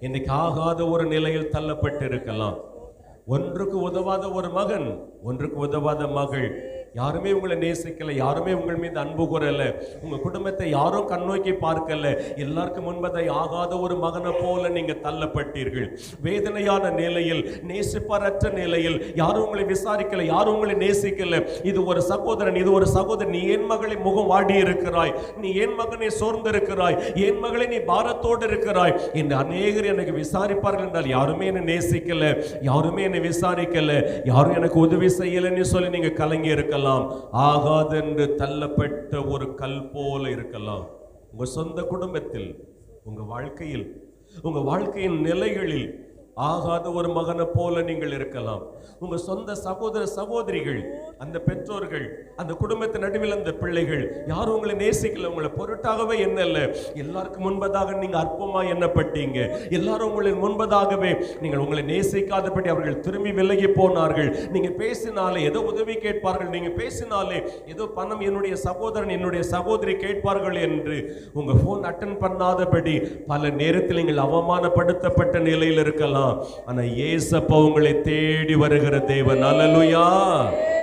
இன்னைக்கு ஆகாத ஒரு நிலையில் தள்ளப்பட்டு இருக்கலாம் ஒன்றுக்கு உதவாத ஒரு மகன் ஒன்றுக்கு உதவாத மகள் யாருமே உங்களை நேசிக்கலை யாருமே உங்கள் மீது அன்பு கூறலை உங்கள் குடும்பத்தை யாரும் கண்ணோக்கி பார்க்கல. எல்லாருக்கும் முன்பதை ஆகாத ஒரு மகனை போல நீங்கள் தள்ளப்பட்டீர்கள். வேதனையான நிலையில் நேசிப்பாரற்ற நிலையில் யாரும் உங்களை விசாரிக்கலை யாரும் உங்களை நேசிக்கல. இது ஒரு சகோதரன் இது ஒரு சகோதரன் நீ என் மகளை முகம் வாடி இருக்கிறாய். நீ என் மகனை சோர்ந்து இருக்கிறாய். என் மகளை நீ பாரத்தோடு இருக்கிறாய். என்று அநேகர் எனக்கு விசாரிப்பார்கள் என்றால் யாருமே என்னை நேசிக்கல யாருமே என்னை விசாரிக்கல யாரும் எனக்கு உதவி செய்யலைன்னு சொல்லி நீங்கள் கலங்கி இருக்கலாம் ஆகாதென்று தள்ளப்பட்ட ஒரு கல் போல இருக்கலாம். உங்க சொந்த குடும்பத்தில் உங்க வாழ்க்கையில் உங்க வாழ்க்கையின் நிலைகளில் ஆகாத ஒரு மகனை போல நீங்கள் இருக்கலாம். உங்க சொந்த சகோதர சகோதரிகள் அந்த பெற்றோர்கள் அந்த குடும்பத்தின் நடுவில் அந்த பிள்ளைகள் யாரும் உங்களை நேசிக்கல உங்களை பொருட்டாகவே என்னல்ல எல்லாருக்கும் முன்பதாக நீங்கள் அற்பமாக எண்ணப்பட்டீங்க. எல்லாரும் உங்களின் முன்பதாகவே நீங்கள் உங்களை நேசிக்காதபடி அவர்கள் திரும்பி விலகி போனார்கள். நீங்கள் பேசினாலே ஏதோ உதவி கேட்பார்கள். நீங்கள் பேசினாலே ஏதோ பணம் என்னுடைய சகோதரன் என்னுடைய சகோதரி கேட்பார்கள் என்று உங்கள் ஃபோன் அட்டன் பண்ணாதபடி பல நேரத்தில் நீங்கள் அவமானப்படுத்தப்பட்ட நிலையில் இருக்கலாம். ஆனால் ஏசப்பா உங்களை தேடி வருகிற தேவன். அலலுயா